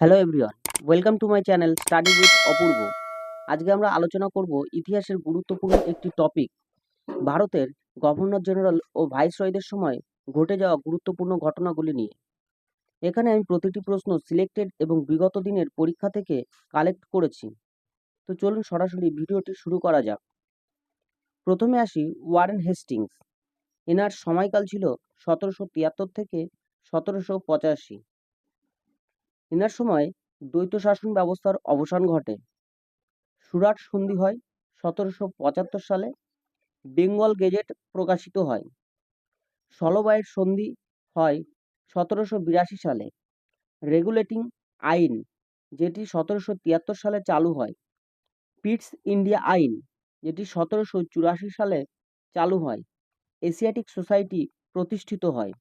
Hello everyone welcome to my channel study with Apurba আজকে আমরা আলোচনা করব ইতিহাসের গুরুত্বপূর্ণ একটি টপিক ভারতের গভর্নর জেনারেল ও ভাইসরয়দের সময় ঘটে যাওয়া গুরুত্বপূর্ণ ঘটনাগুলি নিয়ে। এখানে আমি প্রতিটি প্রশ্ন সিলেক্টেড এবং বিগত দিনের পরীক্ষা থেকে কালেক্ট করেছি। তো চলুন সরাসরি ভিডিওটি শুরু করা যাক। প্রথমে আসি ওয়ারেন হেস্টিংস এনার সময়কাল ছিল সতেরোশো তিয়াত্তর থেকে সতেরোশো পঁচাশি। এনার সময় দ্বৈত শাসন ব্যবস্থার অবসান ঘটে। সুরাট সন্ধি হয় সতেরোশো পঁচাত্তর সালে। বেঙ্গল গেজেট প্রকাশিত হয়। সলবাইয়ের সন্ধি হয় সতেরোশো বিরাশি সালে। রেগুলেটিং আইন, যেটি সতেরোশো তিয়াত্তর সালে চালু হয়। পিটস ইন্ডিয়া আইন, যেটি সতেরোশো চুরাশি সালে চালু হয়। এশিয়াটিক সোসাইটি প্রতিষ্ঠিত হয়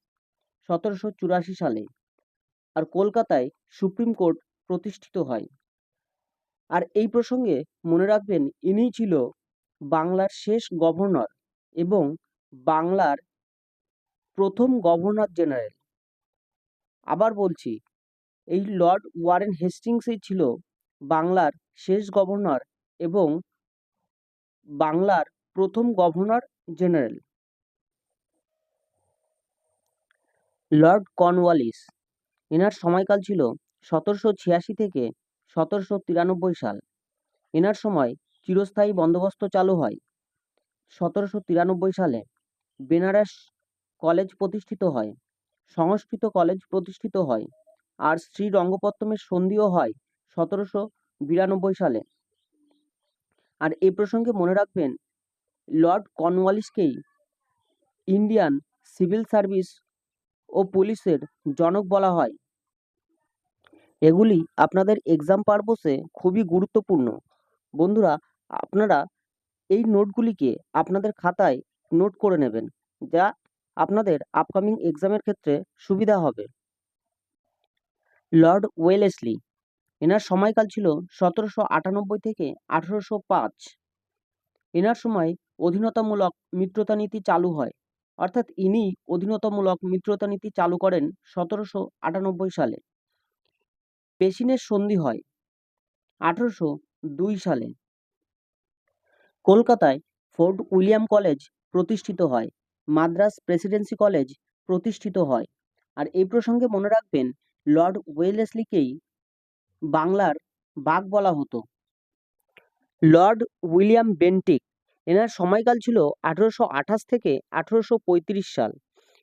সতেরোশো চুরাশি সালে। আর কলকাতায় সুপ্রিম কোর্ট প্রতিষ্ঠিত হয়। আর এই প্রসঙ্গে মনে রাখবেন, ইনিই ছিল বাংলার শেষ গভর্নর এবং বাংলার প্রথম গভর্নর জেনারেল। আবার বলছি, এই লর্ড ওয়ারেন হেস্টিংসই ছিল বাংলার শেষ গভর্নর এবং বাংলার প্রথম গভর্নর জেনারেল। লর্ড কর্নওয়ালিস এনার সময়কাল ছিল সতেরোশো ছিয়াশি থেকে সতেরোশো তিরানব্বই সাল। এনার সময় চিরস্থায়ী বন্দোবস্ত চালু হয়। সতেরোশো তিরানব্বই সালে বেনারস কলেজ প্রতিষ্ঠিত হয়। সংস্কৃত কলেজ প্রতিষ্ঠিত হয় আর শ্রী রঙ্গপত্তমের সন্ধিও হয় সতেরোশো বিরানব্বই সালে। আর এ প্রসঙ্গে মনে রাখবেন, লর্ড কর্নওয়ালিসকেই ইন্ডিয়ান সিভিল সার্ভিস ও পুলিশের জনক বলা হয়। এগুলি আপনাদের এক্সাম পারপসে খুবই গুরুত্বপূর্ণ। বন্ধুরা, আপনারা এই নোটগুলিকে আপনাদের খাতায় নোট করে নেবেন, যা আপনাদের আপকামিং এক্সামের ক্ষেত্রে সুবিধা হবে। লর্ড ওয়েলেসলি, এনার সময়কাল ছিল সতেরোশো আটানব্বই থেকে আঠেরোশো পাঁচ। এনার সময় অধীনতামূলক মিত্রতা নীতি চালু হয়। অর্থাৎ ইনি অধীনতামূলক মিত্রতা নীতি চালু করেন সতেরোশো আটানব্বই সালে। পেশিনের সন্ধি হয় আঠেরোশো দুই সালে। কলকাতায় ফোর্ট উইলিয়াম কলেজ প্রতিষ্ঠিত হয়, মাদ্রাস প্রেসিডেন্সি কলেজ প্রতিষ্ঠিত হয় আর এই প্রসঙ্গে মনে রাখবেন, লর্ড ওয়েলেসলিকেই বাংলার বাঘ বলা হতো। লর্ড উইলিয়াম বেন্টিক এনার সময়কাল ছিল আঠেরোশো আঠাশ থেকে আঠেরোশো পঁয়ত্রিশ সাল।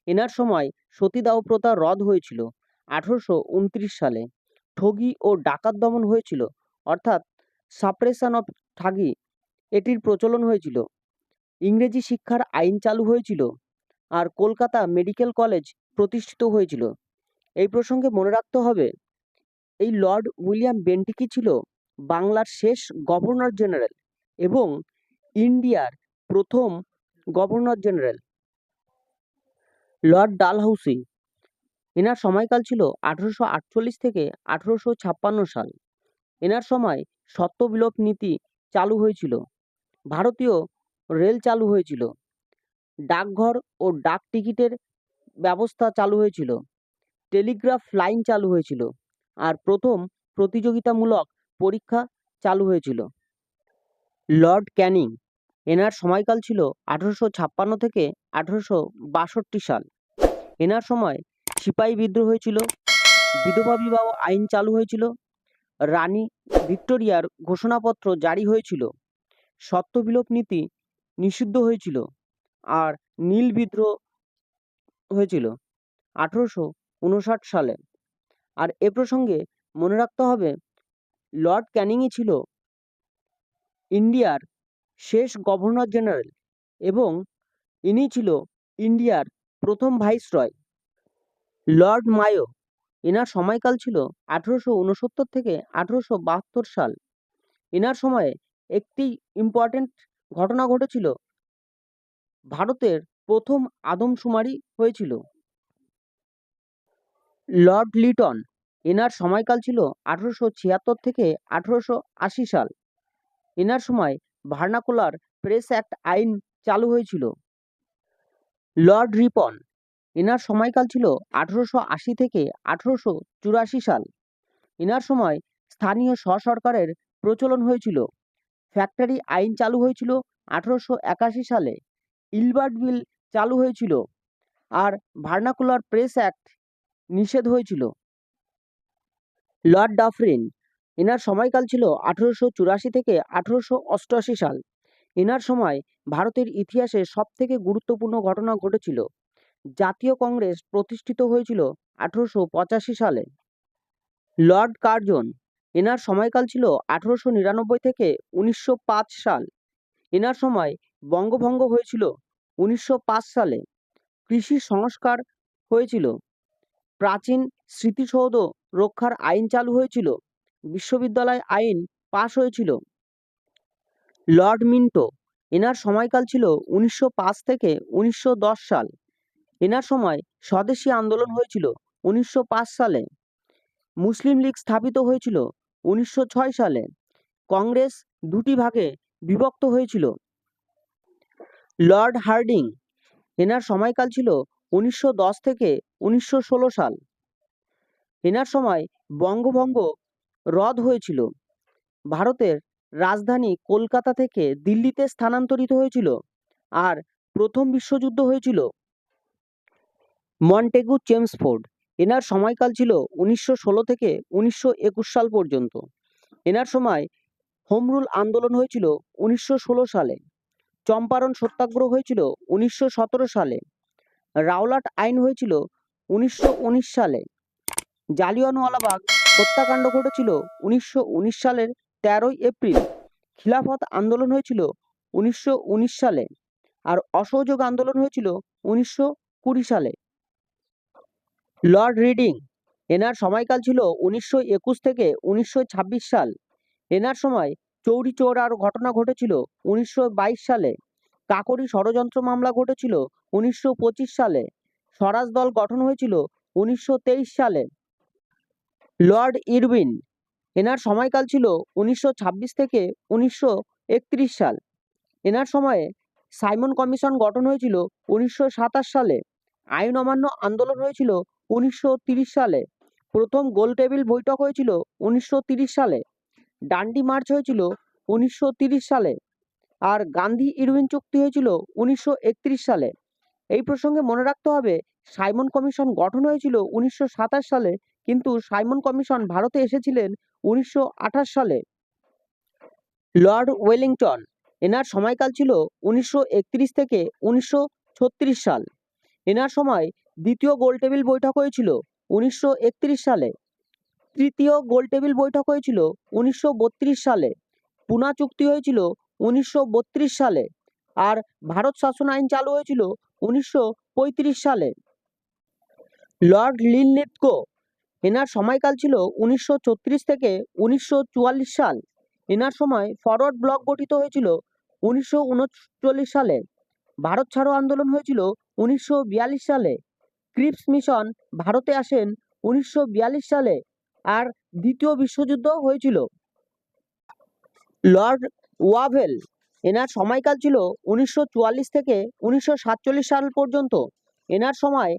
এনার সময় সতীদাহ প্রথা রদ হয়েছিল আঠেরোশো উনত্রিশ সালে। ঠগি ও ডাকাত দমন হয়েছিল, অর্থাৎ সাপ্রেশন অফ ঠাগি এটির প্রচলন হয়েছিল। ইংরেজি শিক্ষার আইন চালু হয়েছিল আর কলকাতা মেডিকেল কলেজ প্রতিষ্ঠিত হয়েছিল। এই প্রসঙ্গে মনে রাখতে হবে, এই লর্ড উইলিয়াম বেন্টিকি ছিল বাংলার শেষ গভর্নর জেনারেল এবং ইন্ডিয়ার প্রথম গভর্নর জেনারেল। লর্ড ডালহাউসি এনার সময়কাল ছিল আঠেরোশো আটচল্লিশ থেকে আঠেরোশো ছাপ্পান্ন সাল। এনার সময় সত্যবিলোপ নীতি চালু হয়েছিল। ভারতীয় রেল চালু হয়েছিল। ডাকঘর ও ডাক টিকিটের ব্যবস্থা চালু হয়েছিল। টেলিগ্রাফ লাইন চালু হয়েছিল। আর প্রথম প্রতিযোগিতামূলক পরীক্ষা চালু হয়েছিল। Lord Canning. এনার সময়কাল ছিল আঠেরোশো ছাপ্পান্ন থেকে আঠেরোশো বাষট্টি সাল। এনার সময় সিপাহী বিদ্রোহ হয়েছিল, বিধবা বিবাহ আইন চালু হয়েছিল, রানী ভিক্টোরিয়ার ঘোষণাপত্র জারি হয়েছিল, সত্যবিলোপ নীতি নিষিদ্ধ হয়েছিল আর নীল বিদ্রোহ হয়েছিল আঠেরোশো উনষাট সালে। আর এ প্রসঙ্গে মনে রাখতে হবে, লর্ড ক্যানিংই ছিল ইন্ডিয়ার শেষ গভর্নর জেনারেল এবং ইনি ছিল ইন্ডিয়ার প্রথম ভাইসরয় লর্ড মায়ো, এনার সময়কাল ছিল আঠেরোশো উনসত্তর থেকে আঠেরোশো বাহাত্তর সাল। এনার সময়ে একটি ইম্পর্টেন্ট ঘটনা ঘটেছিল। ভারতের প্রথম আদমশুমারি হয়েছিল। লর্ড লিটন, এনার সময়কাল ছিল আঠেরোশো ছিয়াত্তর থেকে আঠেরোশো আশি সাল। এনার সময় ভার্নাকুলার প্রেস অ্যাক্ট আইন চালু হয়েছিল। লর্ড রিপন এনার সময়কাল ছিল আঠেরোশো আশি থেকে আঠেরোশো চুরাশি সাল। এনার সময় স্থানীয় স্বসরকারের প্রচলন হয়েছিল। ফ্যাক্টরি আইন চালু হয়েছিল আঠেরোশো একাশি সালে। ইলবার্ট বিল চালু হয়েছিল আর ভার্নাকুলার প্রেস অ্যাক্ট নিষেধ হয়েছিল। লর্ড ডাফরিন এনার সময়কাল ছিল আঠেরোশো চুরাশি থেকে আঠেরোশো অষ্টআশি সাল। এনার সময় ভারতের ইতিহাসে সবথেকে গুরুত্বপূর্ণ ঘটনা ঘটেছিল। জাতীয় কংগ্রেস প্রতিষ্ঠিত হয়েছিল আঠেরোশো পঁচাশি সালে। লর্ড কার্জন, এনার সময়কাল ছিল আঠেরোশো নিরানব্বই থেকে উনিশশো পাঁচ সাল। এনার সময় বঙ্গভঙ্গ হয়েছিল উনিশশো পাঁচ সালে। কৃষি সংস্কার হয়েছিল। প্রাচীন স্মৃতিসৌধ রক্ষার আইন চালু হয়েছিল বিশ্ববিদ্যালয় আইন পাশ হয়েছিল। লর্ড মিন্টো, এনার সময়কাল ছিল উনিশশো পাঁচ থেকে উনিশশো দশ সাল। এনার সময় স্বদেশী আন্দোলন হয়েছিল উনিশশো পাঁচ সালে। মুসলিম লীগ স্থাপিত হয়েছিল উনিশশো ছয় সালে। কংগ্রেস দুটি ভাগে বিভক্ত হয়েছিল। লর্ড হার্ডিং, এনার সময়কাল ছিল উনিশশো দশ থেকে উনিশশো ষোলো সাল। এনার সময় বঙ্গভঙ্গ রদ হয়েছিল। ভারতের রাজধানী কলকাতা থেকে দিল্লিতে স্থানান্তরিত হয়েছিল আর প্রথম বিশ্বযুদ্ধ হয়েছিল মন্টেগু চেমসফোর্ড। এনার সময়কাল ছিল উনিশশো ষোলো থেকে উনিশশো একুশ সাল পর্যন্ত। এনার সময় হোমরুল আন্দোলন হয়েছিল উনিশশো ষোলো সালে। চম্পারণ সত্যাগ্রহ হয়েছিল উনিশশো সতেরো সালে। রাওলাট আইন হয়েছিল উনিশশো উনিশ সালে। জালিয়ানওয়ালাবাগ হত্যাকাণ্ড ঘটেছিল উনিশশো উনিশ সালের তেরোই এপ্রিল। খিলাফত আন্দোলন হয়েছিল উনিশশো উনিশ সালে আর অসহযোগ আন্দোলন হয়েছিল উনিশশো কুড়ি সালে। লর্ড রিডিং এনার সময়কাল ছিল উনিশশো একুশ থেকে উনিশশো ছাব্বিশ সাল। এনার সময় চৌরি চৌরার ঘটনা ঘটেছিল উনিশশো বাইশ সালে। কাকরি ষড়যন্ত্র মামলা ঘটেছিল উনিশশো পঁচিশ সালে। স্বরাজ দল গঠন হয়েছিল উনিশশো তেইশ সালে। Lord Irwin. এনার সময়কাল ছিল উনিশশো ছাব্বিশ থেকে উনিশশো একত্রিশ সাল। এনার সময়ে সাইমন কমিশন গঠন হয়েছিল উনিশশো সাতাশ সালে। আইন অমান্য আন্দোলন হয়েছিল উনিশশো সালে। প্রথম গোল টেবিল বৈঠক হয়েছিল উনিশশো সালে। ডান্ডি মার্চ হয়েছিল উনিশশো সালে। আর গান্ধী ইরউইন চুক্তি হয়েছিল উনিশশো একত্রিশ সালে। এই প্রসঙ্গে মনে রাখতে হবে, সাইমন কমিশন গঠন হয়েছিল উনিশশো সাতাশ সালে কিন্তু সাইমন কমিশন ভারতে এসেছিলেন উনিশশো আঠাশ সালে। লর্ড ওয়েলিংটন, এনার সময়কাল ছিল উনিশশো একত্রিশ থেকে উনিশশো ছত্রিশ সাল। এনার সময় দ্বিতীয় গোল টেবিল বৈঠক হয়েছিল উনিশশো একত্রিশ সালে। তৃতীয় গোল টেবিল বৈঠক হয়েছিল উনিশশো বত্রিশ সালে। পুনা চুক্তি হয়েছিল উনিশশো বত্রিশ সালে। আর ভারত শাসন আইন চালু হয়েছিল উনিশশো পঁয়ত্রিশ সালে। লর্ড লিনলিথগো এনার সময়কাল ছিল উনিশশো ছত্রিশ থেকে উনিশশো চুয়াল্লিশ সাল। এনার সময় ফরওয়ার্ড ব্লক গঠিত হয়েছিল উনিশশো উনচল্লিশ সালে। ভারত ছাড়ো আন্দোলন হয়েছিল উনিশশো বিয়াল্লিশ সালে। ক্রিপস মিশন ভারতে আসেন উনিশশো বিয়াল্লিশ সালে আর দ্বিতীয় বিশ্বযুদ্ধ হয়েছিল। লর্ড ওয়াভেল, এনার সময়কাল ছিল উনিশশো চুয়াল্লিশ থেকে উনিশশো সাতচল্লিশ সাল পর্যন্ত। এনার সময়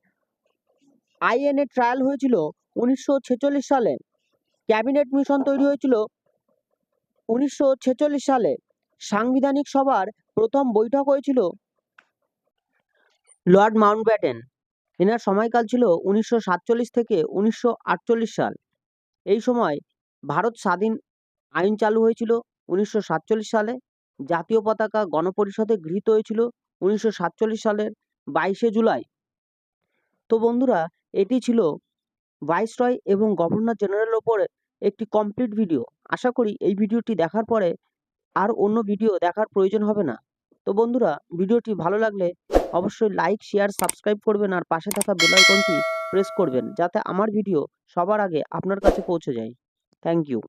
আইএনএ ট্রায়াল হয়েছিল উনিশশো ছেচল্লিশ সালে ক্যাবিনেট মিশন তৈরি হয়েছিল। উনিশশো ছেচল্লিশ সালে সাংবিধানিক সভার প্রথম বৈঠক হয়েছিল লর্ড মাউন্টব্যাটেন। এনার সময়কাল ছিল উনিশশো সাতচল্লিশ থেকে উনিশশো আটচল্লিশ সাল। এই সময় ভারত স্বাধীন আইন চালু হয়েছিল উনিশশো সাতচল্লিশ সালে। জাতীয় পতাকা গণপরিষদে গৃহীত হয়েছিল উনিশশো সাতচল্লিশ সালের বাইশে জুলাই। তো বন্ধুরা, এটি ছিল ভাইসরয় এবং গভর্নর জেনারেল ওপর একটি কমপ্লিট ভিডিও আশা করি এই ভিডিওটি দেখার পরে আর অন্য ভিডিও দেখার প্রয়োজন হবে না। তো বন্ধুরা ভিডিওটি ভালো লাগলে অবশ্যই লাইক শেয়ার সাবস্ক্রাইব করবেন আর পাশে থাকা বেল আইকনটি প্রেস করবেন, যাতে আমার ভিডিও সবার আগে আপনার কাছে পৌঁছে যায়। Thank you